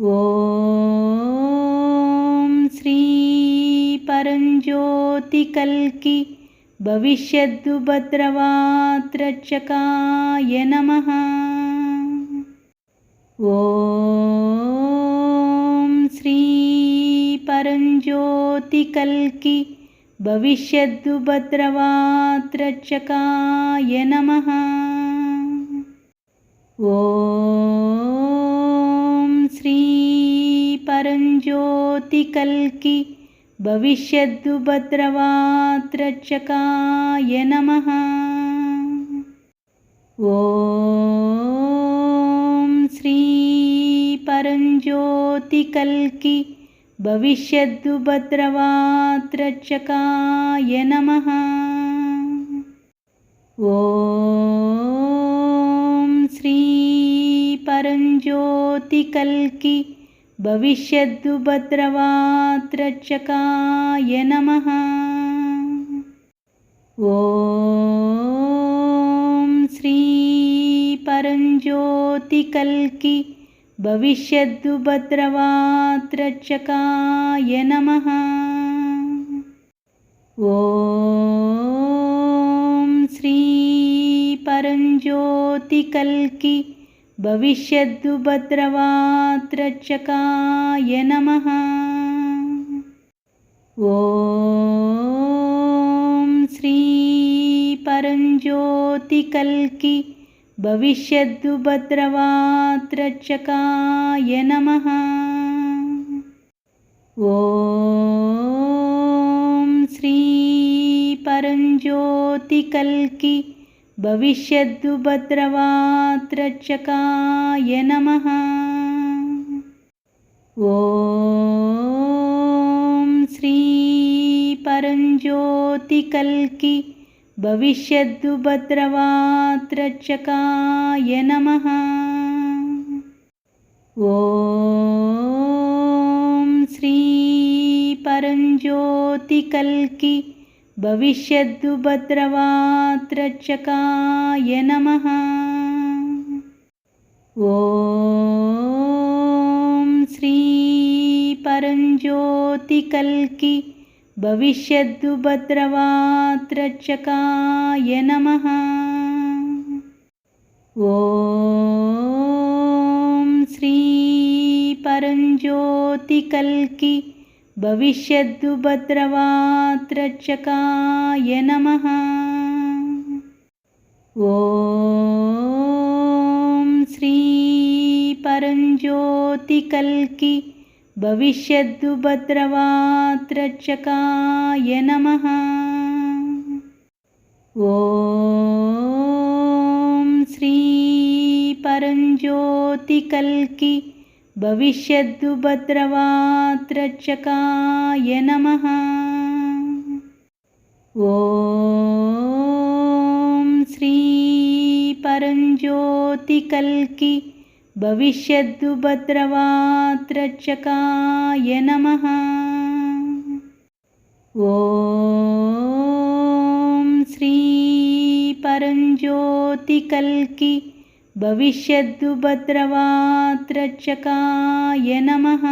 ॐ श्रीपरञ्ज्योतिकल्कि भविष्यद्भद्रवात्रचकाय नमः। ॐ श्रीपरञ्ज्योतिकल्कि भविष्यद्भद्रवात्रचकाय नमः। ॐ श्रीपरञ्ज्योतिकल्कि भविष्यद्भद्रवात्रचकाय नमः। ॐ श्रीपरञ्ज्योतिकल्कि भविष्यद्भद्रवात्रचकाय नमः। ॐ भविष्यद्भद्रवात्रचकाय नमः। ॐ श्रीपरञ्ज्योतिकल्कि भविष्यद्भद्रवात्रचकाय नमः। ॐ श्रीपरञ्ज्योतिकल्कि भविष्यद्भद्रवात्रचकाय नमः। ॐ श्रीपरञ्ज्योतिकल्कि भविष्यद्भद्रवात्रचकाय नमः। ॐ श्रीपरञ्ज्योतिकल्कि भविष्यद्भद्रवात्रचकाय नमः। ॐ श्रीपरञ्ज्योतिकल्कि भविष्यद्भद्रवात्रचकाय नमः। ॐ श्रीपरञ्ज्योतिकल्कि भविष्यद्भद्रवात्रचकाय नमः। ॐ श्रीपरञ्ज्योतिकल्कि भविष्यद्भद्रवात्रचकाय नमः। ॐ श्रीपरञ्ज्योतिकल्कि भविष्यद्भद्रवात्रचकाय नमः। ॐ श्रीपरञ्ज्योतिकल्कि भविष्यद्भद्रवात्रचकाय नमः। ॐ श्रीपरञ्ज्योतिकल्कि भविष्यद्भद्रवात्रचकाय नमः। ॐ श्रीपरञ्ज्योतिकल्कि भविष्यद्भद्रवात्रचकाय नमः। ॐ श्रीपरञ्ज्योतिकल्कि भविष्यद्भद्रवात्रचकाय नमः।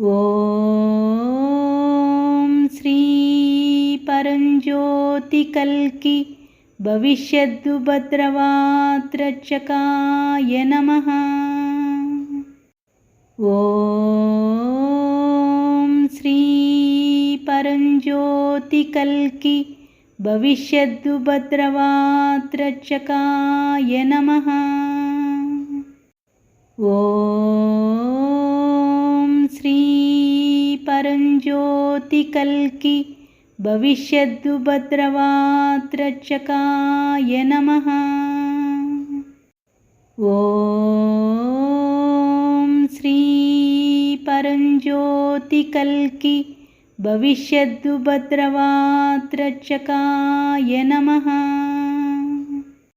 ॐ श्रीपरञ्ज्योतिकल्कि भविष्यद्भद्रवात्रचकाय नमः। ॐ श्रीपरञ्ज्योतिकल्कि भविष्यद्भद्रवात्रचकाय नमः। ॐ श्रीपरञ्ज्योतिकल्कि भविष्यद्भद्रवात्रचकाय नमः। ॐ श्रीपरञ्ज्योतिकल्कि भविष्यद्भद्रवात्रचकाय नमः